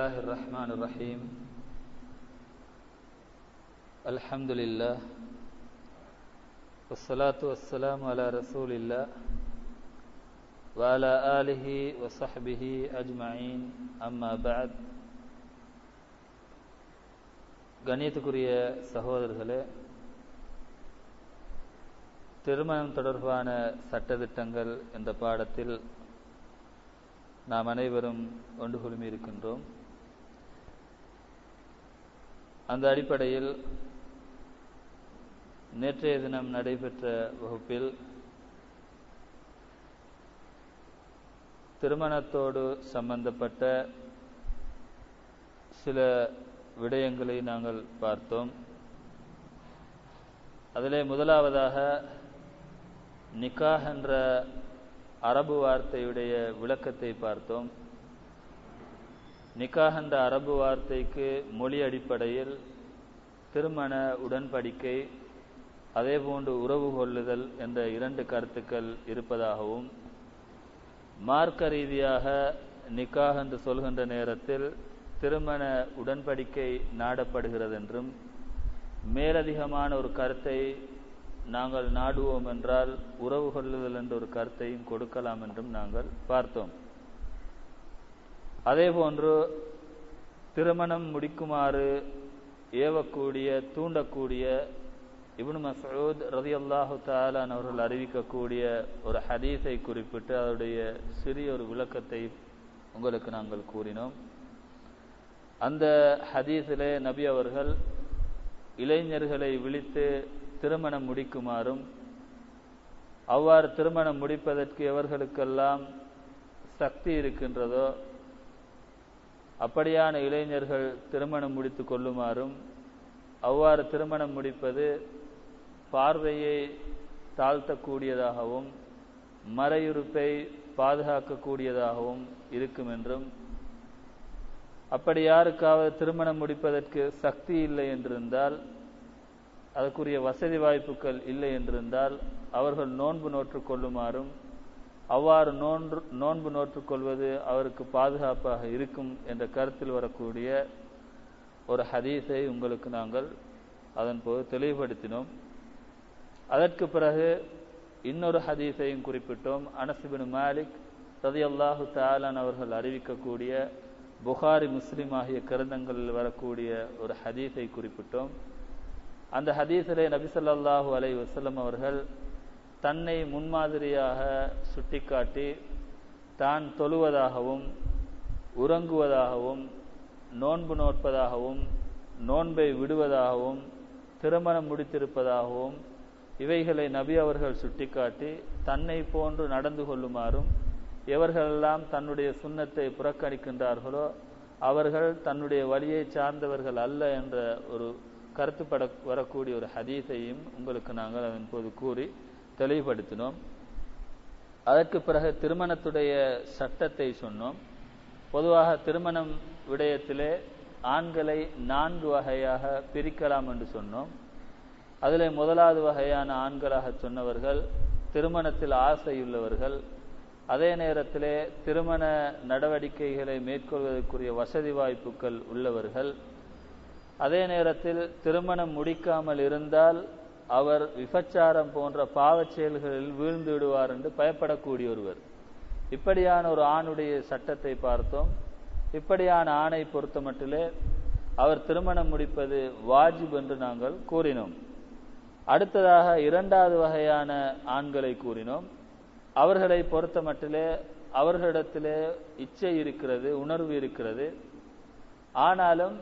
الله الرحمن الرحيم الحمد لله والصلاة والسلام على رسول الله وعلى آله وصحبه أجمعين أما بعد கணியத்துக்குரிய சகோதரர்களே திருமணம் தொடர்பான சட்டதிட்டங்கள் என்ற பாடத்தில் நாம் அனைவரும் ஒன்று குழுமி இருக்கின்றோம் அந்த அடிப்படையில் நேற்றைய தினம் நடைபெற்ற வகுப்பில் திருமணத்தோடு சம்பந்தப்பட்ட சில விடயங்களை நாங்கள் பார்த்தோம். அதிலே முதலாவதாக நிக்காஹ் என்ற அரபு வார்த்தையுடைய விளக்கத்தை பார்த்தோம். நிக்காஹ் என்ற அரபு வார்த்தைக்கு மொழி அடிப்படையில் திருமண உடன்படிக்கை அதேபோன்று உறவு கொள்ளுதல் என்ற இரண்டு கருத்துக்கள் இருப்பதாகவும் மார்க்க ரீதியாக நிக்காக என்று சொல்கின்ற நேரத்தில் திருமண உடன்படிக்கை நாடப்படுகிறது என்றும் மேலதிகமான ஒரு கருத்தை நாங்கள் நாடுவோம் என்றால் உறவு கொள்ளுதல் என்ற ஒரு கருத்தையும் கொடுக்கலாம் என்றும் நாங்கள் பார்த்தோம். அதேபோன்று திருமணம் முடிக்குமாறு ஏவக்கூடிய தூண்டக்கூடிய இப்னு மசூத் ரதி அல்லாஹு தாலான் அவர்கள் அறிவிக்கக்கூடிய ஒரு ஹதீஸை குறிப்பிட்டு அதனுடைய சிறிய ஒரு விளக்கத்தை உங்களுக்கு நாங்கள் கூறினோம். அந்த ஹதீஸிலே நபி அவர்கள் இளைஞர்களை விழித்து திருமணம் முடிக்குமாறும் அவ்வாறு திருமணம் முடிப்பதற்கு எவர்களுக்கெல்லாம் சக்தி இருக்கின்றதோ அப்படியான இளைஞர்கள் திருமணம் முடித்து கொள்ளுமாறும் அவ்வாறு திருமணம் முடிப்பது பார்வையை தாழ்த்தக்கூடியதாகவும் மறையுறுப்பை பாதுகாக்கக்கூடியதாகவும் இருக்கும் என்றும் அப்படி யாருக்காவது திருமணம் முடிப்பதற்கு சக்தி இல்லை என்றிருந்தால் அதற்குரிய வசதி வாய்ப்புகள் இல்லை என்றிருந்தால் அவர்கள் நோன்பு நோற்றுக் கொள்ளுமாறும் அவ்வாறு நோன்று நோன்பு நோற்றுக் கொள்வது அவருக்கு பாதுகாப்பாக இருக்கும் என்ற கருத்தில் வரக்கூடிய ஒரு ஹதீஸை உங்களுக்கு நாங்கள் அதன் போது தெளிவுபடுத்தினோம். அதற்கு பிறகு இன்னொரு ஹதீஸையும் குறிப்பிட்டோம். அனசிபின் மாலிக் ரதி அல்லாஹு தாலான் அவர்கள் அறிவிக்கக்கூடிய புகாரி முஸ்லிம் ஆகிய கிரந்தங்களில் வரக்கூடிய ஒரு ஹதீஸை குறிப்பிட்டோம். அந்த ஹதீஸிலே நபிசல்லாஹூ அலை வசல்லம் அவர்கள் தன்னை முன்மாதிரியாக சுட்டிக்காட்டி தான் தொழுவதாகவும் உறங்குவதாகவும் நோன்பு நோற்பதாகவும் நோன்பை விடுவதாகவும் திருமணம் முடித்திருப்பதாகவும் இவைகளை நபி அவர்கள் சுட்டிக்காட்டி தன்னை போன்று நடந்து கொள்ளுமாறும் எவர்களெல்லாம் தன்னுடைய சுண்ணத்தை புறக்கணிக்கின்றார்களோ அவர்கள் தன்னுடைய வழியை சார்ந்தவர்கள் அல்ல என்ற ஒரு கருத்துப்பட வரக்கூடிய ஒரு ஹதீஸையும் உங்களுக்கு நாங்கள் அதன் போது கூறி தெளிவுபடுத்தினோம். அதற்கு பிறகு திருமணத்துடைய சட்டத்தை சொன்னோம். பொதுவாக திருமணம் விடயத்திலே ஆண்களை நான்கு வகையாக பிரிக்கலாம் என்று சொன்னோம். அதில் முதலாவது வகையான ஆண்களாக சொன்னவர்கள் திருமணத்தில் ஆசையுள்ளவர்கள் அதே நேரத்திலே திருமண நடவடிக்கைகளை மேற்கொள்வதற்குரிய வசதி வாய்ப்புகள் உள்ளவர்கள் அதே நேரத்தில் திருமணம் முடிக்காமல் இருந்தால் அவர் விபச்சாரம் போன்ற பாவச் செயல்களில் வீழ்ந்து விடுவார் என்று பயப்படக்கூடிய ஒருவர். இப்படியான ஒரு ஆணுடைய சட்டத்தை பார்த்தோம். இப்படியான ஆணை பொறுத்த மட்டிலே அவர் திருமணம் முடிப்பது வாஜிப் என்று நாங்கள் கூறினோம். அடுத்ததாக இரண்டாவது வகையான ஆண்களை கூறினோம். அவர்களை பொறுத்த மட்டிலே அவர்களிடத்திலே இச்சை இருக்கிறது உணர்வு இருக்கிறது. ஆனாலும்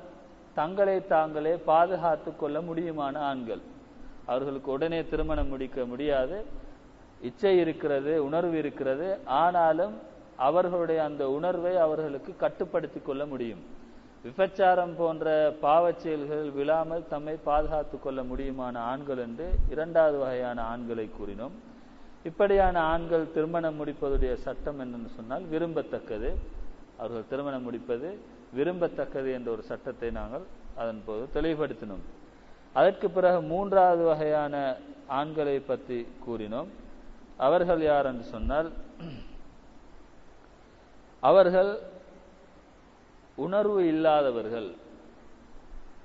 தங்களை தாங்களே பாதுகாத்து கொள்ள முடியுமான ஆண்கள். அவர்களுக்கு உடனே திருமணம் முடிக்க முடியாது. இச்சை இருக்கிறது உணர்வு இருக்கிறது. ஆனாலும் அவர்களுடைய அந்த உணர்வை அவர்களுக்கு கட்டுப்படுத்தி கொள்ள முடியும். விபச்சாரம் போன்ற பாவச் செயல்கள் விழாமல் தம்மை பாதுகாத்து கொள்ள முடியுமான ஆண்கள் என்று இரண்டாவது வகையான ஆண்களை கூறினோம். இப்படியான ஆண்கள் திருமணம் முடிப்பதுடைய சட்டம் என்னன்னு சொன்னால் விரும்பத்தக்கது. அவர்கள் திருமணம் முடிப்பது விரும்பத்தக்கது என்ற ஒரு சட்டத்தை நாங்கள் அதன் போது தெளிவுபடுத்தினோம். அதற்கு பிறகு மூன்றாவது வகையான ஆண்களை பற்றி கூறினோம். அவர்கள் யார் என்று சொன்னால் அவர்கள் உணர்வு இல்லாதவர்கள்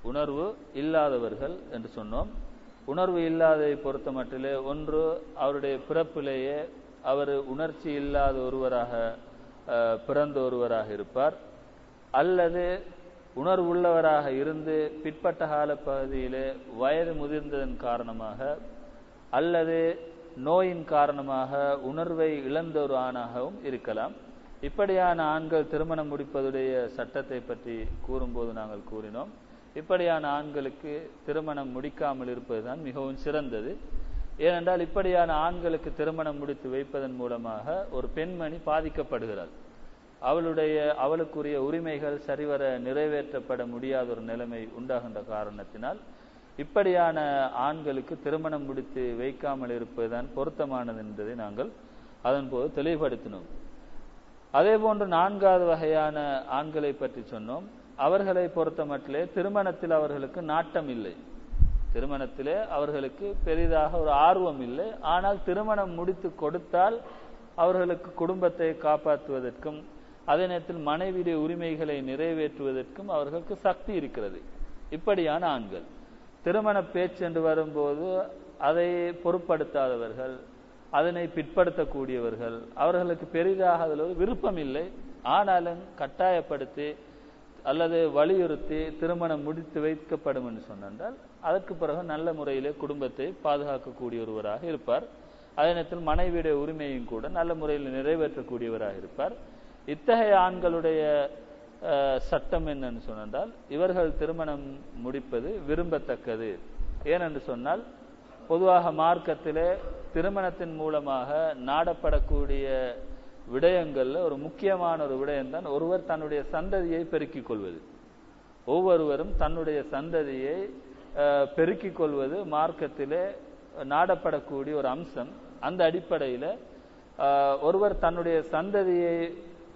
உணர்வு இல்லாதவர்கள் என்று சொன்னோம். உணர்வு இல்லாதை பொறுத்த மட்டிலே ஒன்று அவருடைய பிறப்பிலேயே அவர் உணர்ச்சி இல்லாத ஒருவராக பிறந்த ஒருவராக இருப்பார். அல்லது உணர்வுள்ளவராக இருந்து பிற்பட்ட கால பகுதியிலே வயது முதிர்ந்ததன் காரணமாக அல்லது நோயின் காரணமாக உணர்வை இழந்த ஒரு ஆணாகவும் இருக்கலாம். இப்படியான ஆண்கள் திருமணம் முடிப்பதுடைய சட்டத்தை பற்றி கூறும்போது நாங்கள் கூறினோம். இப்படியான ஆண்களுக்கு திருமணம் முடிக்காமல் இருப்பதுதான் மிகவும் சிறந்தது. ஏனென்றால் இப்படியான ஆண்களுக்கு திருமணம் முடித்து வைப்பதன் மூலமாக ஒரு பெண்மணி பாதிக்கப்படுகிறாள். அவளுடைய அவளுக்குரிய உரிமைகள் சரிவர நிறைவேற்றப்பட முடியாத ஒரு நிலைமை உண்டாகின்ற காரணத்தினால் இப்படியான ஆண்களுக்கு திருமணம் முடித்து வைக்காமல் இருப்பதுதான் பொருத்தமானது என்பதை நாங்கள் அதன் போது தெளிவுபடுத்தினோம். அதே போன்று நான்காவது வகையான ஆண்களை பற்றி சொன்னோம். அவர்களை பொறுத்தமட்டிலே திருமணத்தில் அவர்களுக்கு நாட்டம் இல்லை. திருமணத்திலே அவர்களுக்கு பெரிதாக ஒரு ஆர்வம் இல்லை. ஆனால் திருமணம் முடித்து கொடுத்தால் அவர்களுக்கு குடும்பத்தை காப்பாற்றுவதற்கும் அதே நேரத்தில் மனைவியுடைய உரிமைகளை நிறைவேற்றுவதற்கும் அவர்களுக்கு சக்தி இருக்கிறது. இப்படியான ஆண்கள். திருமண பேச்சு என்று வரும்போது அதை பொருட்படுத்தாதவர்கள் அதனை பிற்படுத்தக்கூடியவர்கள் அவர்களுக்கு பெரிதாக அதில் ஒரு விருப்பம் இல்லை ஆனாலும் கட்டாயப்படுத்தி அல்லது வலியுறுத்தி திருமணம் முடித்து வைக்கப்படும் என்று சொன்னால் அதற்கு பிறகு நல்ல முறையிலே குடும்பத்தை பாதுகாக்கக்கூடிய ஒருவராக இருப்பார். அதே நேரத்தில் மனைவியுடைய உரிமையும் கூட நல்ல முறையில் நிறைவேற்றக்கூடியவராக இருப்பார். இத்தகைய ஆண்களுடைய சட்டம் என்னன்னு சொன்னால் இவர்கள் திருமணம் முடிப்பது விரும்பத்தக்கது. ஏனென்று சொன்னால் பொதுவாக மார்க்கத்திலே திருமணத்தின் மூலமாக நாடப்படக்கூடிய விடயங்கள்ல ஒரு முக்கியமான ஒரு விடயம்தான் ஒருவர் தன்னுடைய சந்ததியை பெருக்கிக் கொள்வது. ஒவ்வொருவரும் தன்னுடைய சந்ததியை பெருக்கிக் கொள்வது மார்க்கத்திலே நாடப்படக்கூடிய ஒரு அம்சம். அந்த அடிப்படையில ஒருவர் தன்னுடைய சந்ததியை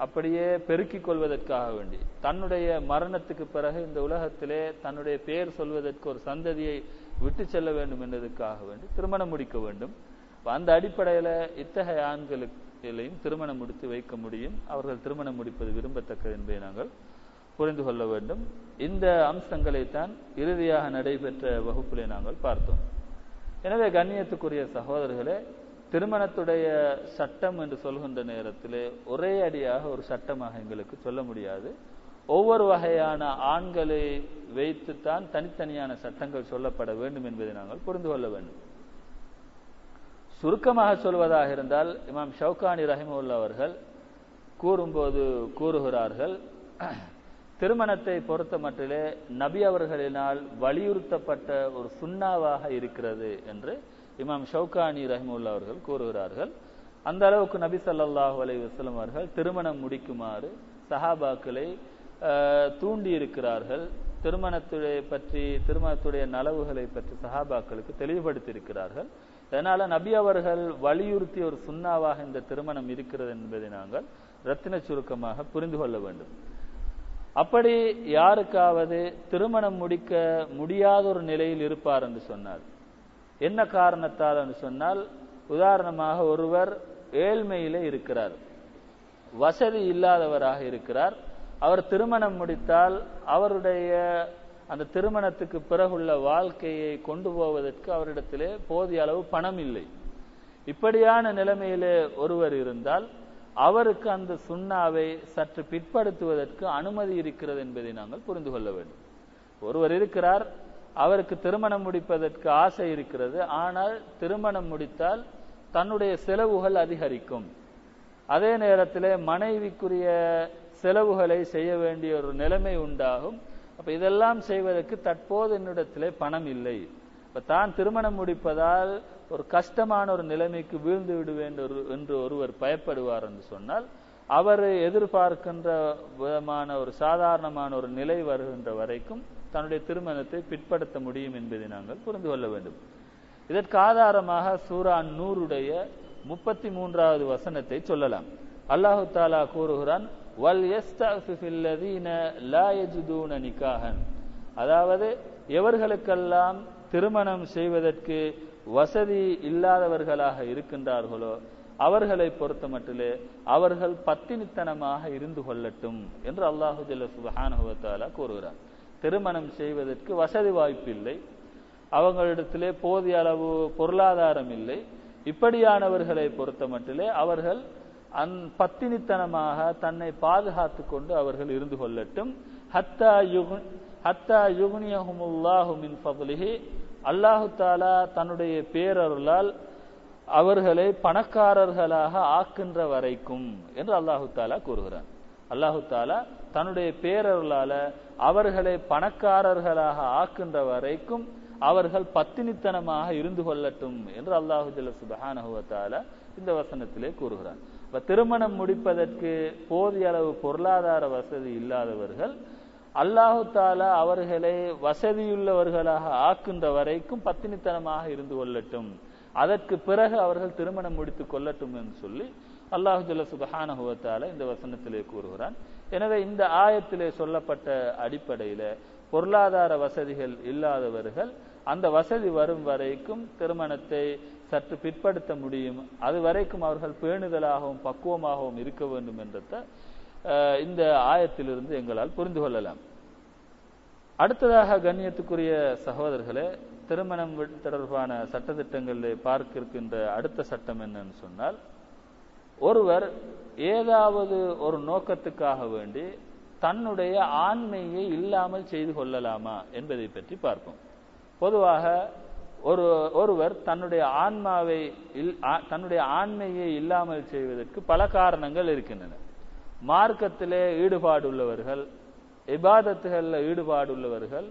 அப்படியே பெருக்கிக் கொள்வதற்காக வேண்டி. தன்னுடைய மரணத்துக்கு பிறகு இந்த உலகத்திலே தன்னுடைய பெயர் சொல்வதற்கு ஒரு சந்ததியை விட்டு செல்ல வேண்டும் என்பதற்காக வேண்டி திருமணம் முடிக்க வேண்டும். அந்த அடிப்படையில் இத்தகைய ஆண்களுக்கு திருமணம் முடித்து வைக்க முடியும். அவர்கள் திருமணம் முடிப்பது விரும்பத்தக்கது என்பதை நாங்கள் புரிந்து கொள்ள வேண்டும். இந்த அம்சங்களைத்தான் இறுதியாக நடைபெற்ற வகுப்பிலே நாங்கள் பார்த்தோம். எனவே கண்ணியத்துக்குரிய சகோதரர்களே திருமணத்துடைய சட்டம் என்று சொல்கின்ற நேரத்திலே ஒரே அடியாக ஒரு சட்டமாக எங்களுக்கு சொல்ல முடியாது. ஒவ்வொரு வகையான ஆண்களை வைத்துத்தான் தனித்தனியான சட்டங்கள் சொல்லப்பட வேண்டும் என்பதை நாங்கள் புரிந்து கொள்ள வேண்டும். சுருக்கமாக சொல்வதாக இருந்தால் இமாம் ஷவுகானி ரஹிமுல்லா அவர்கள் கூறும்போது கூறுகிறார்கள் திருமணத்தை பொறுத்த மட்டிலே நபி அவர்களினால் வலியுறுத்தப்பட்ட ஒரு சுண்ணாவாக இருக்கிறது என்று இமாம் ஷவுகானி ரஹிமுல்லா அவர்கள் கூறுகிறார்கள் அந்த அளவுக்கு நபி ஸல்லல்லாஹு அலைஹி வஸல்லம் அவர்கள் திருமணம் முடிக்குமாறு சஹாபாக்களை தூண்டியிருக்கிறார்கள் தூண்டி இருக்கிறார்கள். திருமணத்துடைய பற்றி திருமணத்துடைய நலவுகளை பற்றி சஹாபாக்களுக்கு தெளிவுபடுத்தி இருக்கிறார்கள். அதனால நபி அவர்கள் வலியுறுத்திய ஒரு சுண்ணாவாக இந்த திருமணம் இருக்கிறது என்பதை நாங்கள் ரத்தின சுருக்கமாக புரிந்து கொள்ள வேண்டும். அப்படி யாருக்காவது திருமணம் முடிக்க முடியாத ஒரு நிலையில் இருப்பார் என்று சொன்னார். என்ன காரணத்தால் சொன்னால் உதாரணமாக ஒருவர் ஏழ்மையிலே இருக்கிறார். வசதி இல்லாதவராக இருக்கிறார். அவர் திருமணம் முடித்தால் அவருடைய அந்த திருமணத்துக்கு பிறகுள்ள வாழ்க்கையை கொண்டு போவதற்கு அவரிடத்திலே போதிய அளவு பணம் இல்லை. இப்படியான நிலைமையிலே ஒருவர் இருந்தால் அவருக்கு அந்த சுண்ணாவை சற்று பிற்படுத்துவதற்கு அனுமதி இருக்கிறது என்பதை நாங்கள் புரிந்து கொள்ள வேண்டும். ஒருவர் இருக்கிறார் அவருக்கு திருமணம் முடிப்பதற்கு ஆசை இருக்கிறது. ஆனால் திருமணம் முடித்தால் தன்னுடைய செலவுகள் அதிகரிக்கும். அதே நேரத்திலே மனைவிக்குரிய செலவுகளை செய்ய வேண்டிய ஒரு நிலைமை உண்டாகும். அப்ப இதெல்லாம் செய்வதற்கு தற்போது என்னிடத்திலே பணம் இல்லை. இப்ப தான் திருமணம் முடிப்பதால் ஒரு கஷ்டமான ஒரு நிலைமைக்கு வீழ்ந்து விடுவேன் என்று ஒருவர் பயப்படுவார் என்று சொன்னால் அவர் எதிர்பார்க்கின்ற விதமான ஒரு சாதாரணமான ஒரு நிலை வருகின்ற வரைக்கும் தன்னுடைய திருமணத்தை பிற்படுத்த முடியும் என்பதை நாங்கள் புரிந்து கொள்ள வேண்டும். இதற்கு ஆதாரமாக சூரா நூறுடைய முப்பத்தி மூன்றாவது வசனத்தை சொல்லலாம். அல்லாஹு தாலா கூறுகிறான் வல் யஸ்தஃபில்லதீன லா நிகாஹன். அதாவது எவர்களுக்கெல்லாம் திருமணம் செய்வதற்கு வசதி இல்லாதவர்களாக இருக்கின்றார்களோ அவர்களை பொறுத்த மட்டிலே அவர்கள் பத்தினித்தனமாக இருந்து கொள்ளட்டும் என்று அல்லாஹு ஜல்ல சுபஹானுவத்தாலா கூறுகிறார் திருமணம் செய்வதற்கு வசதி வாய்ப்பு இல்லை அவங்களிடத்திலே போதிய அளவு பொருளாதாரம் இல்லை. இப்படியானவர்களை பொறுத்த மட்டிலே அவர்கள் அந் பத்தினித்தனமாக தன்னை பாதுகாத்து கொண்டு அவர்கள் இருந்து கொள்ளட்டும். ஹத்தா யுகு ஹத்தா யுகுனியஹுமுல்லாஹு மின் ஃபضலிஹி அல்லாஹு தாலா தன்னுடைய பேரருளால் அவர்களை பணக்காரர்களாக ஆக்கின்ற வரைக்கும் என்று அல்லாஹு தாலா கூறுகிறான். அல்லாஹு தாலா தன்னுடைய பேரர்களால அவர்களை பணக்காரர்களாக ஆக்கின்ற வரைக்கும் அவர்கள் பத்தினித்தனமாக இருந்து கொள்ளட்டும் என்று அல்லாஹு ஜல்ல சுபஹானஹுவத்தால இந்த வசனத்திலே கூறுகிறார் இப்ப திருமணம் முடிப்பதற்கு போதிய அளவு பொருளாதார வசதி இல்லாதவர்கள் அல்லாஹு தாலா அவர்களை வசதியுள்ளவர்களாக ஆக்கின்ற வரைக்கும் பத்தினித்தனமாக இருந்து கொள்ளட்டும். அதற்கு பிறகு அவர்கள் திருமணம் முடித்துக் கொள்ளட்டும் என்று சொல்லி அல்லாஹுஜல்ல சுபஹானஹுவத்தால இந்த வசனத்திலே கூறுகிறான். எனவே இந்த ஆயத்திலே சொல்லப்பட்ட அடிப்படையில பொருளாதார வசதிகள் இல்லாதவர்கள் அந்த வசதி வரும் வரைக்கும் திருமணத்தை சற்று பிற்படுத்த முடியும். அது வரைக்கும் அவர்கள் பேணுதலாகவும் பக்குவமாகவும் இருக்க வேண்டும் என்றத இந்த ஆயத்திலிருந்து எங்களால் புரிந்து கொள்ளலாம். அடுத்ததாக கண்ணியத்துக்குரிய சகோதரர்களே திருமணம் தொடர்பான சட்டத்திட்டங்களில் பார்க்க இருக்கின்ற அடுத்த சட்டம் என்னன்னு சொன்னால் ஒருவர் ஏதாவது ஒரு நோக்கத்துக்காக வேண்டி தன்னுடைய ஆண்மையை இல்லாமல் செய்து கொள்ளலாமா என்பதை பற்றி பார்ப்போம். பொதுவாக ஒரு ஒருவர் தன்னுடைய ஆன்மாவை தன்னுடைய ஆண்மையை இல்லாமல் செய்வதற்கு பல காரணங்கள் இருக்கின்றன. மார்க்கத்திலே ஈடுபாடுள்ளவர்கள் இபாதத்துகளில் ஈடுபாடுள்ளவர்கள்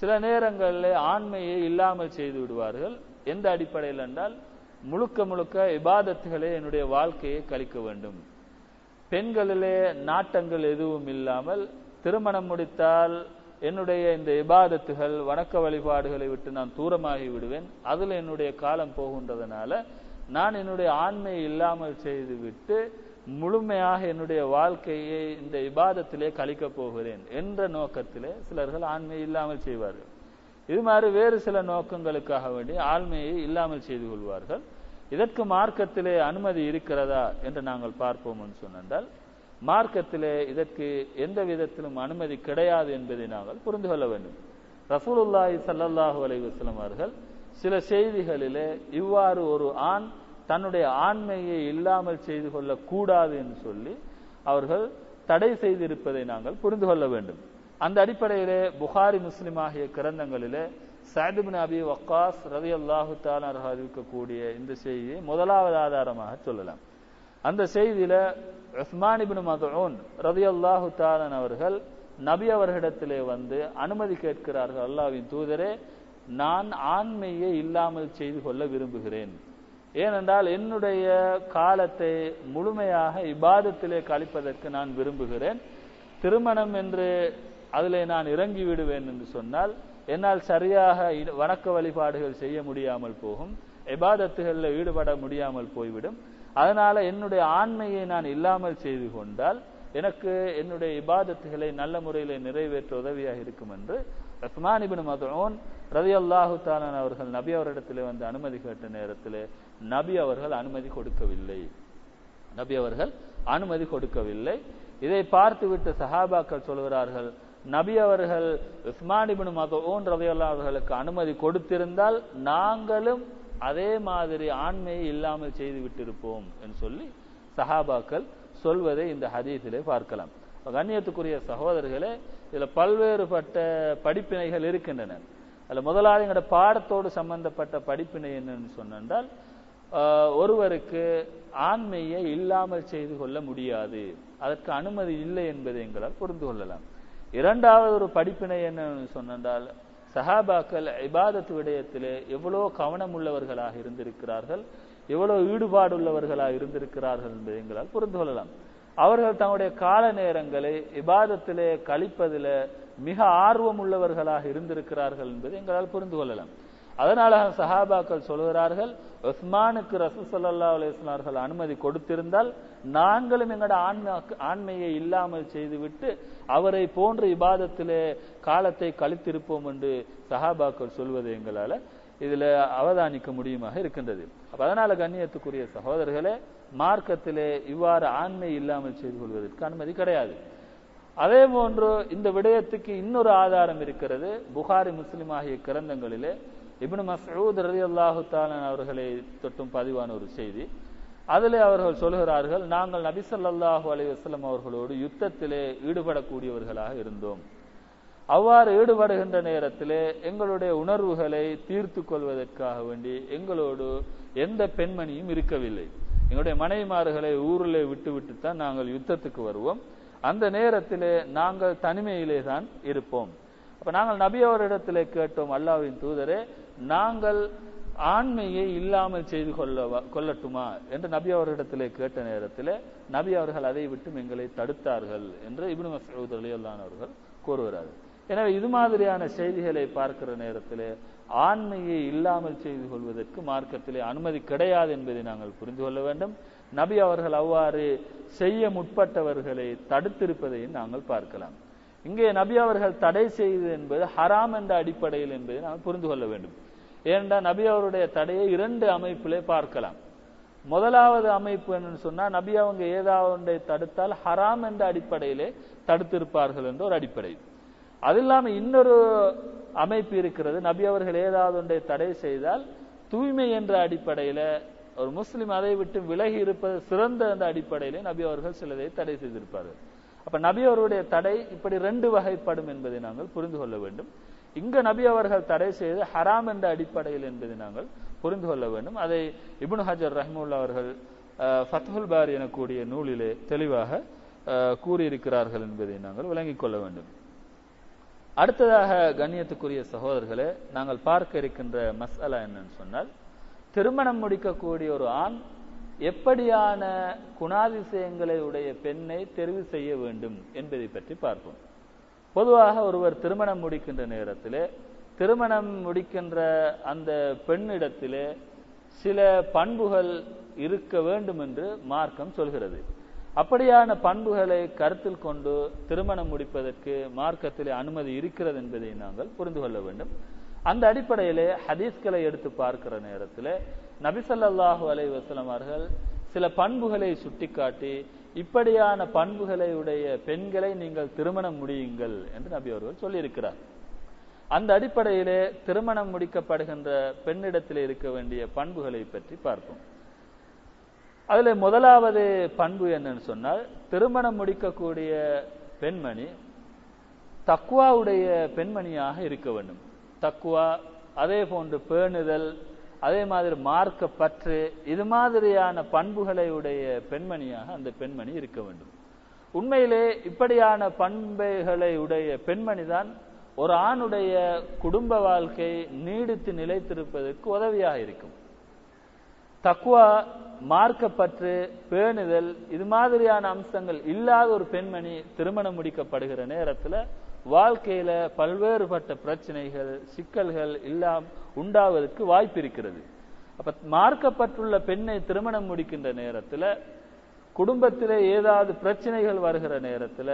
சில நேரங்களில் ஆண்மையை இல்லாமல் செய்து விடுவார்கள். எந்த அடிப்படையில் என்றால் முழுக்க முழுக்க இபாதத்துகளே என்னுடைய வாழ்க்கையை கழிக்க வேண்டும். பெண்களிலே நாட்டங்கள் எதுவும் இல்லாமல் திருமணம் முடித்தால் என்னுடைய இந்த இபாதத்துகள் வணக்க வழிபாடுகளை விட்டு நான் தூரமாகி விடுவேன். அதில் என்னுடைய காலம் போகின்றதுனால நான் என்னுடைய ஆண்மையை இல்லாமல் செய்து விட்டு முழுமையாக என்னுடைய வாழ்க்கையை இந்த இபாதத்திலே கழிக்கப் போகிறேன் என்ற நோக்கத்திலே சிலர்கள் ஆண்மையை இல்லாமல் செய்வார்கள். இது மாதிரி வேறு சில நோக்கங்களுக்காக வேண்டி ஆண்மையை இல்லாமல் செய்து கொள்வார்கள். இதற்கு மார்க்கத்திலே அனுமதி இருக்கிறதா என்று நாங்கள் பார்ப்போம் என்று சொன்னால் மார்க்கத்திலே இதற்கு எந்த விதத்திலும் அனுமதி கிடையாது என்பதை நாங்கள் புரிந்து கொள்ள வேண்டும். ரசூலுல்லாஹி சல்லல்லாஹு அலைவசலம் அவர்கள் சில செய்திகளிலே இவ்வாறு ஒரு ஆண் தன்னுடைய ஆண்மையை இல்லாமல் செய்து கொள்ளக்கூடாது என்று சொல்லி அவர்கள் தடை செய்திருப்பதை நாங்கள் புரிந்து கொள்ள வேண்டும். அந்த அடிப்படையிலே புகாரி முஸ்லிம் ஆகிய கிரந்தங்களிலே சாதிபின் அபி வக்காஸ் ரவி அல்லாஹு அறிவிக்கக்கூடிய இந்த செய்தியை முதலாவது ஆதாரமாக சொல்லலாம். அந்த செய்தியில உஸ்மானிபின் மதூன் ரவி அல்லாஹு தாலன் அவர்கள் நபி அவர்களிடத்திலே வந்து அனுமதி கேட்கிறார்கள் அல்லாவின் தூதரே நான் ஆண்மையை இல்லாமல் செய்து கொள்ள விரும்புகிறேன். ஏனென்றால் என்னுடைய காலத்தை முழுமையாக இபாதத்திலே கழிப்பதற்கு நான் விரும்புகிறேன். திருமணம் என்று அதில் நான் இறங்கி விடுவேன் என்று சொன்னால் என்னால் சரியாக வணக்க வழிபாடுகள் செய்ய முடியாமல் போகும் இபாதத்துகளில் ஈடுபட முடியாமல் போய்விடும். அதனால என்னுடைய ஆண்மையை நான் இல்லாமல் செய்து கொண்டால் எனக்கு என்னுடைய இபாதத்துகளை நல்ல முறையில் நிறைவேற்ற உதவியாக இருக்கும் என்று ரஸ்மான் இபின் மதோன் ரவி அல்லாஹு தாலன் அவர்கள் நபி அவரிடத்தில் வந்து அனுமதி கேட்ட நேரத்தில் நபி அவர்கள் அனுமதி கொடுக்கவில்லை. நபி அவர்கள் அனுமதி கொடுக்கவில்லை. இதை பார்த்துவிட்டு சஹாபாக்கள் சொல்கிறார்கள் நபி அவர்கள் உஸ்மானிபின் மதோன் ரவி அவர்களுக்கு அனுமதி கொடுத்திருந்தால் நாங்களும் அதே மாதிரி ஆண்மையை இல்லாமல் செய்து விட்டிருப்போம் என்று சொல்லி சஹாபாக்கள் சொல்வதை இந்த ஹதீஸிலே பார்க்கலாம். கண்ணியத்துக்குரிய சகோதரர்களே இதுல பல்வேறுபட்ட படிப்பினைகள் இருக்கின்றன. அதுல முதலாவது எங்களோட பாடத்தோடு சம்பந்தப்பட்ட படிப்பினை என்னன்னு சொன்னால் ஒருவருக்கு ஆண்மையை இல்லாமல் செய்து கொள்ள முடியாது. அதற்கு அனுமதி இல்லை என்பதை எங்களால் புரிந்து கொள்ளலாம். இரண்டாவது ஒரு படிப்பினை என்னன்னு சொன்னால் சஹாபாக்கள் இபாதத்து விடயத்திலே எவ்வளோ கவனம் உள்ளவர்களாக இருந்திருக்கிறார்கள் எவ்வளோ ஈடுபாடுள்ளவர்களாக இருந்திருக்கிறார்கள் என்பதை எங்களால் புரிந்து கொள்ளலாம். அவர்கள் தங்களுடைய கால நேரங்களை இபாதத்திலே கழிப்பதில் மிக ஆர்வம் உள்ளவர்களாக இருந்திருக்கிறார்கள் என்பதை எங்களால் புரிந்து கொள்ளலாம். அதனால சஹாபாக்கள் சொல்கிறார்கள் உஸ்மானுக்கு ரசூ சல்லா அலிஸ்லார்கள் அனுமதி கொடுத்திருந்தால் நாங்களும் எங்களோட ஆன்மா ஆண்மையை இல்லாமல் செய்துவிட்டு அவரை போன்ற இபாதத்திலே காலத்தை கழித்திருப்போம் என்று சஹாபாக்கள் சொல்வது எங்களால இதுல அவதானிக்க முடியுமாக இருக்கின்றது. அதனால கண்ணியத்துக்குரிய சகோதரர்களே மார்க்கத்திலே இவ்வாறு ஆண்மை இல்லாமல் செய்து கொள்வதற்கு அனுமதி கிடையாது. அதே போன்று இந்த விடயத்துக்கு இன்னொரு ஆதாரம் இருக்கிறது. புகாரி முஸ்லிம் ஆகிய கிரந்தங்களிலே இப்னு மசூத் ரதி அல்லாஹு அவர்களை தொட்டும் பதிவான ஒரு செய்தி. அதில் அவர்கள் சொல்கிறார்கள் நாங்கள் நபி ஸல்லல்லாஹு அலைஹி வஸல்லம் அவர்களோடு யுத்தத்திலே ஈடுபடக்கூடியவர்களாக இருந்தோம். அவ்வாறு ஈடுபடுகின்ற நேரத்திலே எங்களுடைய உணர்வுகளை தீர்த்து கொள்வதற்காக வேண்டி எங்களோடு எந்த பெண்மணியும் இருக்கவில்லை. எங்களுடைய மனைவிமார்களை ஊரிலே விட்டு விட்டு தான் நாங்கள் யுத்தத்துக்கு வருவோம். அந்த நேரத்திலே நாங்கள் தனிமையிலே தான் இருப்போம். அப்ப நாங்கள் நபி அவரிடத்திலே கேட்டோம் அல்லாவின் தூதரே நாங்கள் ஆண்மையை இல்லாமல் செய்து கொள்ள கொள்ளட்டுமா? என்று நபி அவரிடத்திலே கேட்ட நேரத்தில் நபி அவர்கள் அதை விட்டும் எங்களை தடுத்தார்கள் என்று இபின் மசூத் அலியுல்லான் அவர்கள் கூறுகிறார்கள். எனவே இது மாதிரியான செய்திகளை பார்க்கிற நேரத்தில் ஆண்மையை இல்லாமல் செய்து கொள்வதற்கு மார்க்கத்திலே அனுமதி கிடையாது என்பதை நாங்கள் புரிந்து கொள்ள வேண்டும். நபி அவர்கள் அவ்வாறு செய்ய முற்பட்டவர்களை தடுத்திருப்பதையும் நாங்கள் பார்க்கலாம். இங்கே நபி அவர்கள் தடை செய்தது என்பது ஹராம் என்ற அடிப்படையில் என்பதை நாம் புரிந்து கொள்ள வேண்டும். ஏனென்றால் நபி அவருடைய தடையை இரண்டு அமைப்பிலே பார்க்கலாம். முதலாவது அமைப்பு என்னன்னு சொன்னா நபி அவங்க ஏதாவது ஒன்றை தடுத்தால் ஹராம் என்ற அடிப்படையிலே தடுத்திருப்பார்கள் என்ற ஒரு அடிப்படை. அது இல்லாம இன்னொரு அமைப்பு இருக்கிறது நபி அவர்கள் ஏதாவது ஒன்றை தடை செய்தால் தூய்மை என்ற அடிப்படையில ஒரு முஸ்லிம் அதை விட்டு விலகி இருப்பது சிறந்த என்ற அடிப்படையிலே நபி அவர்கள் சிலதை தடை செய்திருப்பார்கள். அப்ப நபி அவருடைய தடை இப்படி ரெண்டு வகைப்படும் என்பதை நாங்கள் புரிந்து கொள்ள வேண்டும். இங்க நபி அவர்கள் தடை செய்து ஹராம் என்ற அடிப்படையில் என்பதை நாங்கள் புரிந்து கொள்ள வேண்டும். அதை இபுன் ஹஜர் ரஹ்முல்லா அவர்கள் ஃபத்ஹுல் பாரி எனக்கூடிய நூலிலே தெளிவாக அஹ், கூறியிருக்கிறார்கள் என்பதை நாங்கள் விளங்கிக் கொள்ள வேண்டும். அடுத்ததாக கண்ணியத்துக்குரிய சகோதரர்களே நாங்கள் பார்க்க இருக்கின்ற மசாலா என்னன்னு சொன்னால் திருமணம் முடிக்கக்கூடிய ஒரு ஆண் எப்படியான குணாதிசயங்களை உடைய பெண்ணை தெரிவு செய்ய வேண்டும் என்பதை பற்றி பார்ப்போம். பொதுவாக ஒருவர் திருமணம் முடிக்கின்ற நேரத்திலே திருமணம் முடிக்கின்ற அந்த பெண்ணிடத்திலே சில பண்புகள் இருக்க வேண்டும் என்று மார்க்கம் சொல்கிறது. அப்படியான பண்புகளை கருத்தில் கொண்டு திருமணம் முடிப்பதற்கு மார்க்கத்திலே அனுமதி இருக்கிறது என்பதை நாங்கள் புரிந்து கொள்ள வேண்டும். அந்த அடிப்படையிலே ஹதீஸ்களை எடுத்து பார்க்கிற நேரத்தில் நபிசல்லாஹு அலை வசலம் அவர்கள் சில பண்புகளை சுட்டிக்காட்டி இப்படியான பண்புகளை உடைய பெண்களை நீங்கள் திருமணம் முடியுங்கள் என்று நபி அவர்கள் சொல்லியிருக்கிறார். அந்த அடிப்படையிலே திருமணம் முடிக்கப்படுகின்ற பெண்ணிடத்தில் இருக்க வேண்டிய பண்புகளை பற்றி பார்ப்போம். அதுல முதலாவது பண்பு என்னன்னு சொன்னால் திருமணம் முடிக்கக்கூடிய பெண்மணி தக்குவாவுடைய பெண்மணியாக இருக்க வேண்டும். தக்குவா அதே போன்று பேணுதல் அதே மாதிரி மார்க்க பற்று இது மாதிரியான பண்புகளை உடைய பெண்மணியாக அந்த பெண்மணி இருக்க வேண்டும். உண்மையிலே இப்படியான பண்புகளை உடைய பெண்மணி தான் ஒரு ஆணுடைய குடும்ப வாழ்க்கை நீடித்து நிலைத்திருப்பதற்கு உதவியாக இருக்கும். தக்குவா மார்க்கப்பற்று பேணுதல் இது மாதிரியான அம்சங்கள் இல்லாத ஒரு பெண்மணி திருமணம் முடிக்கப்படுகிற நேரத்துல வாழ்க்கையில பல்வேறுபட்ட பிரச்சனைகள் சிக்கல்கள் எல்லாம் உண்டாவதற்கு வாய்ப்பு இருக்கிறது. அப்ப மார்க்கப்பட்டுள்ள பெண்ணை திருமணம் முடிக்கின்ற நேரத்துல குடும்பத்திலே ஏதாவது பிரச்சனைகள் வருகிற நேரத்துல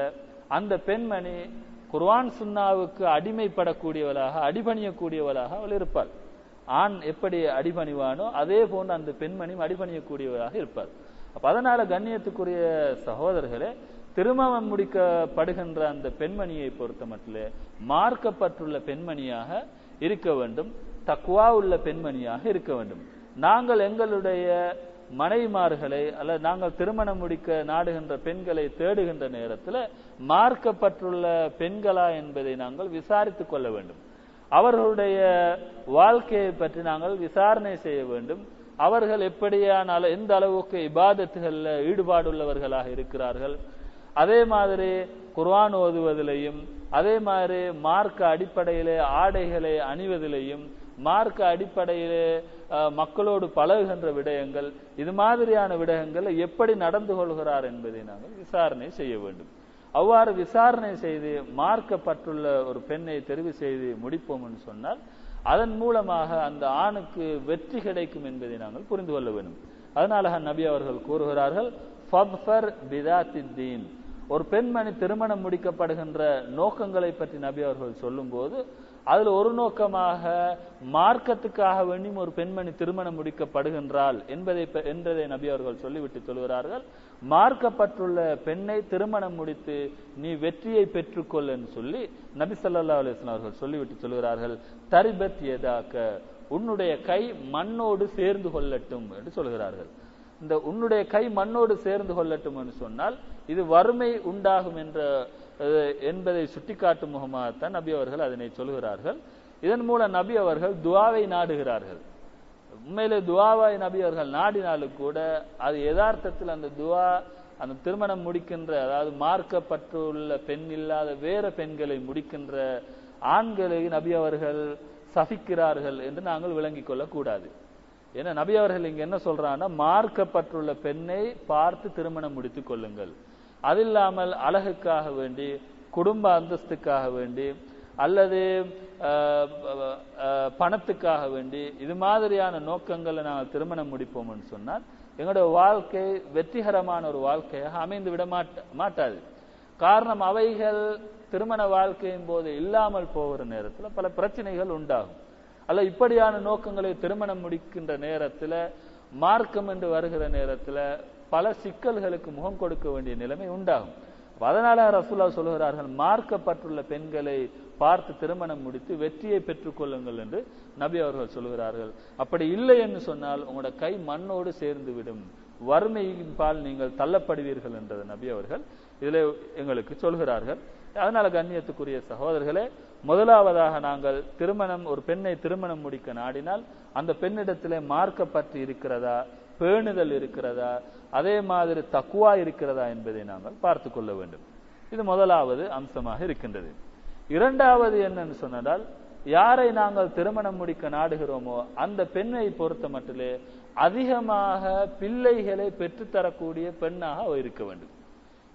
அந்த பெண்மணி குர்வான் சுன்னாவுக்கு அடிமைப்படக்கூடியவளாக அடிபணியக்கூடியவளாக அவள் இருப்பாள். ஆண் எப்படி அடிபணிவானோ அதே போன்று அந்த பெண்மணியும் அடிபணியக்கூடியவராக இருப்பார் அப்ப அதனால கண்ணியத்துக்குரிய சகோதரர்களே திருமணம் முடிக்கப்படுகின்ற அந்த பெண்மணியை பொறுத்த மட்டும் மார்க்கப்பட்டுள்ள பெண்மணியாக இருக்க வேண்டும் தக்குவா உள்ள பெண்மணியாக இருக்க வேண்டும். நாங்கள் எங்களுடைய மனைவிமார்களை அல்ல நாங்கள் திருமணம் முடிக்க நாடுகின்ற பெண்களை தேடுகின்ற நேரத்தில் மார்க்கப்பட்டுள்ள பெண்களா என்பதை நாங்கள் விசாரித்துக் கொள்ள வேண்டும். அவர்களுடைய வாழ்க்கையை பற்றி நாங்கள் விசாரணை செய்ய வேண்டும். அவர்கள் எப்படியான எந்த அளவுக்கு இபாதத்துகளில் ஈடுபாடுள்ளவர்களாக இருக்கிறார்கள் அதே மாதிரி குர்ஆன் ஓதுவதிலையும் அதே மாதிரி மார்க்க அடிப்படையிலே ஆடைகளை அணிவதிலையும் மார்க்க அடிப்படையிலே மக்களோடு பழகுகின்ற விடயங்கள் இது மாதிரியான விடயங்கள் எப்படி நடந்து கொள்கிறார் என்பதை நாங்கள் விசாரணை செய்ய வேண்டும் அவ்வாறு விசாரணை செய்து மார்க்கப்பட்டுள்ள ஒரு பெண்ணை தெரிவு செய்து முடிப்போம் என்று சொன்னால் அதன் மூலமாக அந்த ஆணுக்கு வெற்றி கிடைக்கும் என்பதை நாங்கள் புரிந்து கொள்ள வேண்டும் அதனால நபி அவர்கள் கூறுகிறார்கள் "ஃபத்ஃபர் பிதாத்தித் தீன்." ஒரு பெண்மணி திருமணம் முடிக்கப்படுகின்ற நோக்கங்களை பற்றி நபி அவர்கள் சொல்லும்போது அதில் ஒரு நோக்கமாக மார்க்கத்துக்காக வேண்டியும் ஒரு பெண்மணி திருமணம் முடிக்கப்படுகின்றாள் என்பதை பெ- என்றதை நபி அவர்கள் சொல்லிவிட்டு சொல்கிறார்கள் மார்க்கப்பட்டுள்ள பெண்ணை திருமணம் முடித்து நீ வெற்றியை பெற்றுக்கொள் என்று சொல்லி நபி சல்லா அலைஹி அவர்கள் சொல்லிவிட்டு சொல்கிறார்கள் தரிபத் எதாக்க உன்னுடைய கை மண்ணோடு சேர்ந்து கொள்ளட்டும் என்று சொல்கிறார்கள். இந்த உன்னுடைய கை மண்ணோடு சேர்ந்து கொள்ளட்டும் என்று சொன்னால் இது வறுமை உண்டாகும் என்ற என்பதை சுட்டிக்காட்டும் முகமாகத்தான் நபி அவர்கள் அதனை சொல்கிறார்கள் இதன் மூலம் நபி அவர்கள் துவாவை நாடுகிறார்கள். உண்மையிலே துவாவை நபி அவர்கள் நாடினாலும் கூட அது யதார்த்தத்தில் அந்த துவா அந்த திருமணம் முடிக்கின்ற அதாவது மார்க்கப்பட்டுள்ள பெண் இல்லாத வேற பெண்களை முடிக்கின்ற ஆண்களை நபி அவர்கள் சபிக்கிறார்கள் என்று நாங்கள் விளங்கிக் கொள்ளக்கூடாது. ஏன்னா நபி அவர்கள் இங்க என்ன சொல்றாங்கன்னா மார்க்கப்பட்டுள்ள பெண்ணை பார்த்து திருமணம் முடித்துக் கொள்ளுங்கள். அது இல்லாமல் அழகுக்காக வேண்டி குடும்ப அந்தஸ்துக்காக வேண்டி அல்லது பணத்துக்காக வேண்டி இது மாதிரியான நோக்கங்களை நாங்கள் திருமணம் முடிப்போம்னு சொன்னால் எங்களுடைய வாழ்க்கை வெற்றிகரமான ஒரு வாழ்க்கையாக அமைந்து விட மாட்ட மாட்டாது. காரணம் அவைகள் திருமண வாழ்க்கையின் போது இல்லாமல் போகிற நேரத்தில் பல பிரச்சனைகள் உண்டாகும். அல்ல இப்படியான நோக்கங்களை திருமணம் முடிக்கின்ற நேரத்தில் மார்க்கம் என்று வருகிற நேரத்தில் பல சிக்கல்களுக்கு முகம் கொடுக்க வேண்டிய நிலைமை உண்டாகும். அதனால ரசூல்லா சொல்கிறார்கள் மார்க்கப்பட்டுள்ள பெண்களை பார்த்து திருமணம் முடித்து வெற்றியை பெற்றுக்கொள்ளுங்கள் என்று நபி அவர்கள் சொல்கிறார்கள் அப்படி இல்லை என்று சொன்னால் உங்களோட கை மண்ணோடு சேர்ந்து விடும். வறுமையின் பால் நீங்கள் தள்ளப்படுவீர்கள் என்றது நபி அவர்கள் இதில் எங்களுக்கு சொல்கிறார்கள். அதனால கண்ணியத்துக்குரிய சகோதரர்களே முதலாவதாக நாங்கள் திருமணம் ஒரு பெண்ணை திருமணம் முடிக்க நாடினால் அந்த பெண்ணிடத்திலே மார்க்கப்பற்று இருக்கிறதா? பேணுதல் இருக்கிறதா? அதே மாதிரி தக்குவா இருக்கிறதா என்பதை நாங்கள் பார்த்து கொள்ள வேண்டும். இது முதலாவது அம்சமாக இருக்கின்றது. இரண்டாவது என்னன்னு சொன்னால் யாரை நாங்கள் திருமணம் முடிக்க நாடுகிறோமோ அந்த பெண்ணை பொறுத்த மட்டிலே அதிகமாக பிள்ளைகளை பெற்றுத்தரக்கூடிய பெண்ணாக இருக்க வேண்டும்.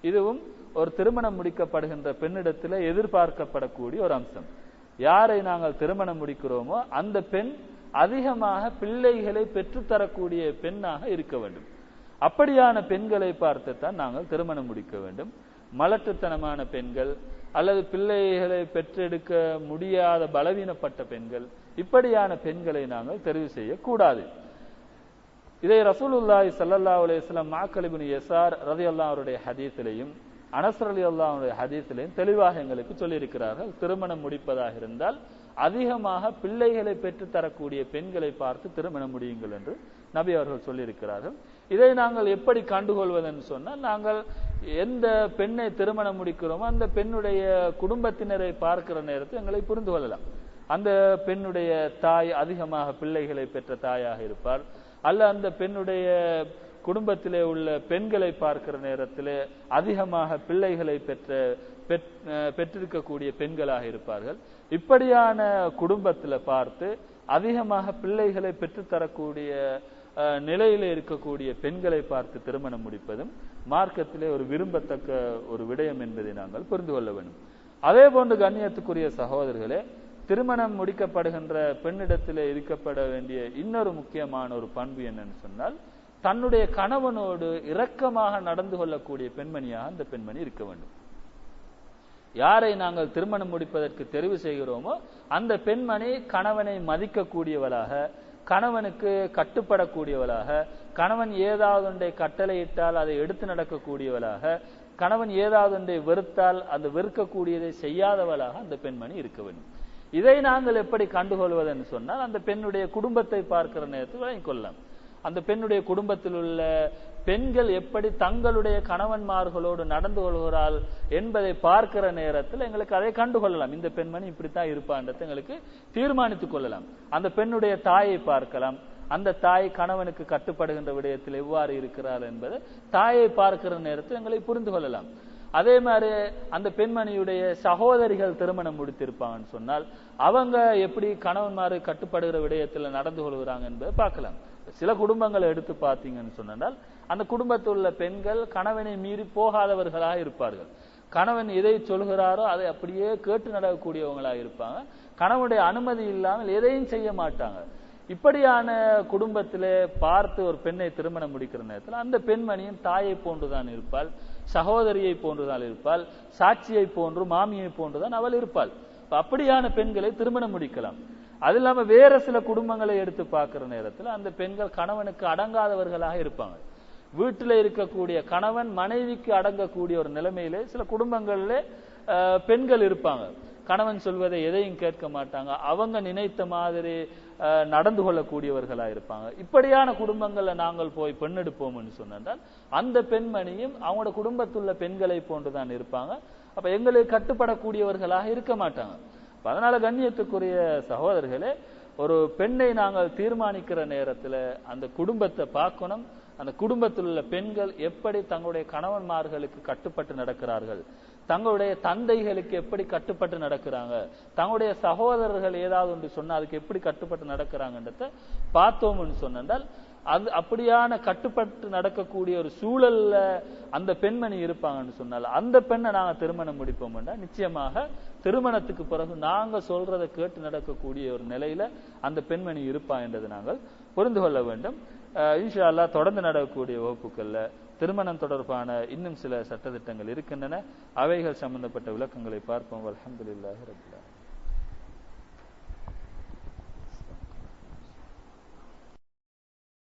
இதுவும் ஒரு திருமணம் முடிக்கப்படுகின்ற பெண்ணிடத்தில் எதிர்பார்க்கப்படக்கூடிய ஒரு அம்சம். யாரை நாங்கள் திருமணம் முடிக்கிறோமோ அந்த பெண் அதிகமாக பிள்ளைகளை பெற்றுத்தரக்கூடிய பெண்ணாக இருக்க வேண்டும். அப்படியான பெண்களை பார்த்துத்தான் நாங்கள் திருமணம் முடிக்க வேண்டும். மலட்டுத்தனமான பெண்கள் அல்லது பிள்ளைகளை பெற்றெடுக்க முடியாத பலவீனப்பட்ட பெண்கள் இப்படியான பெண்களை நாங்கள் தெரிவு செய்யக்கூடாது. இதை ரசூலுல்லாய் சல்லல்லா அலையம் மாக்கலிபின் மாக்கல் இப்னு யசார் அவருடைய ஹதீத்திலையும் அனசர் அலி அல்லாவுடைய ஹதீஸ்லையும் தெளிவாக எங்களுக்கு சொல்லியிருக்கிறார்கள். திருமணம் முடிப்பதாக இருந்தால் அதிகமாக பிள்ளைகளை பெற்று தரக்கூடிய பெண்களை பார்த்து திருமணம் முடியுங்கள் என்று நபி அவர்கள் சொல்லியிருக்கிறார்கள். இதை நாங்கள் எப்படி கண்டுகொள்வதென்று சொன்னால் நாங்கள் எந்த பெண்ணை திருமணம் முடிக்கிறோமோ அந்த பெண்ணுடைய குடும்பத்தினரை பார்க்கிற நேரத்தில் எங்களை புரிந்து கொள்ளலாம். அந்த பெண்ணுடைய தாய் அதிகமாக பிள்ளைகளை பெற்ற தாயாக இருப்பார் அல்ல அந்த பெண்ணுடைய குடும்பத்திலே உள்ள பெண்களை பார்க்கிற நேரத்திலே அதிகமாக பிள்ளைகளை பெற்ற பெற்- பெற்றிருக்கக்கூடிய பெண்களாக இருப்பார்கள். இப்படியான குடும்பத்தில் பார்த்து அதிகமாக பிள்ளைகளை பெற்றுத்தரக்கூடிய நிலையில இருக்கக்கூடிய பெண்களை பார்த்து திருமணம் முடிப்பதும் மார்க்கத்திலே ஒரு விரும்பத்தக்க ஒரு விடயம் என்பதை நாங்கள் புரிந்து கொள்ள வேண்டும். அதே போன்று கண்ணியத்துக்குரிய சகோதரர்களே திருமணம் முடிக்கப்படுகின்ற பெண்ணிடத்திலே இருக்கப்பட வேண்டிய இன்னொரு முக்கியமான ஒரு பண்பு என்னன்னு சொன்னால் தன்னுடைய கணவனோடு இரக்கமாக நடந்து கொள்ளக்கூடிய பெண்மணியாக அந்த பெண்மணி இருக்க வேண்டும். யாரை நாங்கள் திருமணம் முடிப்பதற்கு தெரிவு செய்கிறோமோ அந்த பெண்மணி கணவனை மதிக்கக்கூடியவளாக கணவனுக்கு கட்டுப்படக்கூடியவளாக கணவன் ஏதாவது ஒன்றை கட்டளையிட்டால் அதை எடுத்து நடக்கக்கூடியவளாக கணவன் ஏதாவது ஒன்றை வெறுத்தால் அந்த வெறுக்கக்கூடியதை செய்யாதவளாக அந்த பெண்மணி இருக்க வேண்டும். இதை நாங்கள் எப்படி கண்டுகொள்வதென்று சொன்னால் அந்த பெண்ணுடைய குடும்பத்தை பார்க்கிற நேரத்தில் வழங்கிக் கொள்ளலாம். அந்த பெண்ணுடைய குடும்பத்தில் உள்ள பெண்கள் எப்படி தங்களுடைய கணவன்மார்களோடு நடந்து கொள்கிறாள் என்பதை பார்க்கிற நேரத்தில் எங்களுக்கு அதை கண்டுகொள்ளலாம் இந்த பெண்மணி இப்படித்தான் இருப்பான்றதை எங்களுக்கு தீர்மானித்துக் கொள்ளலாம். அந்த பெண்ணுடைய தாயை பார்க்கலாம். அந்த தாய் கணவனுக்கு கட்டுப்படுகின்ற விடயத்தில் எவ்வாறு இருக்கிறார் என்பது தாயை பார்க்கிற நேரத்தில் எங்களை புரிந்து கொள்ளலாம். அதே மாதிரி அந்த பெண்மணியுடைய சகோதரிகள் திருமணம் முடித்திருப்பாங்கன்னு சொன்னால் அவங்க எப்படி கணவன்மாரு கட்டுப்படுகிற விடயத்தில் நடந்து கொள்கிறாங்க என்பதை பார்க்கலாம். சில குடும்பங்களை எடுத்து பார்த்தீங்கன்னு சொன்னால் அந்த குடும்பத்தில் உள்ள பெண்கள் கணவனை மீறி போகாதவர்களாக இருப்பார்கள். கணவன் எதை சொல்கிறாரோ அதை அப்படியே கேட்டு நடக்கக்கூடியவங்களாக இருப்பாங்க. கணவனுடைய அனுமதி இல்லாமல் எதையும் செய்ய மாட்டாங்க. இப்படியான குடும்பத்திலே பார்த்து ஒரு பெண்ணை திருமணம் முடிக்கிற நேரத்தில் அந்த பெண்மணியும் தாயை போன்றுதான் இருப்பாள் சகோதரியை போன்றுதான் இருப்பாள் சாட்சியை போன்று மாமியை போன்றுதான் அவள் இருப்பாள். அப்படியான பெண்களை திருமணம் முடிக்கலாம். அது இல்லாம வேற சில குடும்பங்களை எடுத்து பார்க்கிற நேரத்தில் அந்த பெண்கள் கணவனுக்கு அடங்காதவர்களாக இருப்பாங்க. வீட்டில் இருக்கக்கூடிய கணவன் மனைவிக்கு அடங்கக்கூடிய ஒரு நிலைமையிலே சில குடும்பங்கள்ல பெண்கள் இருப்பாங்க. கணவன் சொல்வதை எதையும் கேட்க மாட்டாங்க. அவங்க நினைத்த மாதிரி நடந்து கொள்ளக்கூடியவர்களா இருப்பாங்க. இப்படியான குடும்பங்கள்ல நாங்கள் போய் பெண்ணெடுப்போம்னு சொன்னால் அந்த பெண்மணியும் அவங்களோட குடும்பத்துள்ள பெண்களை போன்றுதான் இருப்பாங்க. அப்ப எங்களுக்கு கட்டுப்படக்கூடியவர்களாக இருக்க மாட்டாங்க. அதனால கண்ணியத்துக்குரிய சகோதரர்களே ஒரு பெண்ணை நாங்கள் தீர்மானிக்கிற நேரத்துல அந்த குடும்பத்தை பார்க்கணும். அந்த குடும்பத்தில் உள்ள பெண்கள் எப்படி தங்களுடைய கணவன்மார்களுக்கு கட்டுப்பட்டு நடக்கிறார்கள்? தங்களுடைய தந்தைகளுக்கு எப்படி கட்டுப்பட்டு நடக்கிறாங்க? தங்களுடைய சகோதரர்கள் ஏதாவது ஒன்று சொன்னா அதுக்கு எப்படி கட்டுப்பட்டு நடக்கிறாங்கன்றத பார்த்தோம்னு சொன்னால் அது அப்படியான கட்டுப்பட்டு நடக்கக்கூடிய ஒரு சூழல்ல அந்த பெண்மணி இருப்பாங்கன்னு சொன்னால் அந்த பெண்ணை நாங்க திருமணம் முடிப்போம்னா நிச்சயமாக திருமணத்துக்கு பிறகு நாங்க சொல்றதை கேட்டு நடக்கக்கூடிய ஒரு நிலையில அந்த பெண்மணி இருப்பா என்றது நாங்கள் புரிந்து கொள்ள வேண்டும். இன்ஷா அல்லாஹ் தொடர்ந்து நடக்கக்கூடிய வகுப்புகள்ல திருமணம் தொடர்பான இன்னும் சில சட்டதிட்டங்கள் இருக்கின்றன. அவைகள் சம்பந்தப்பட்ட விளக்கங்களை பார்ப்போம். அல்ஹம்துலில்லாஹி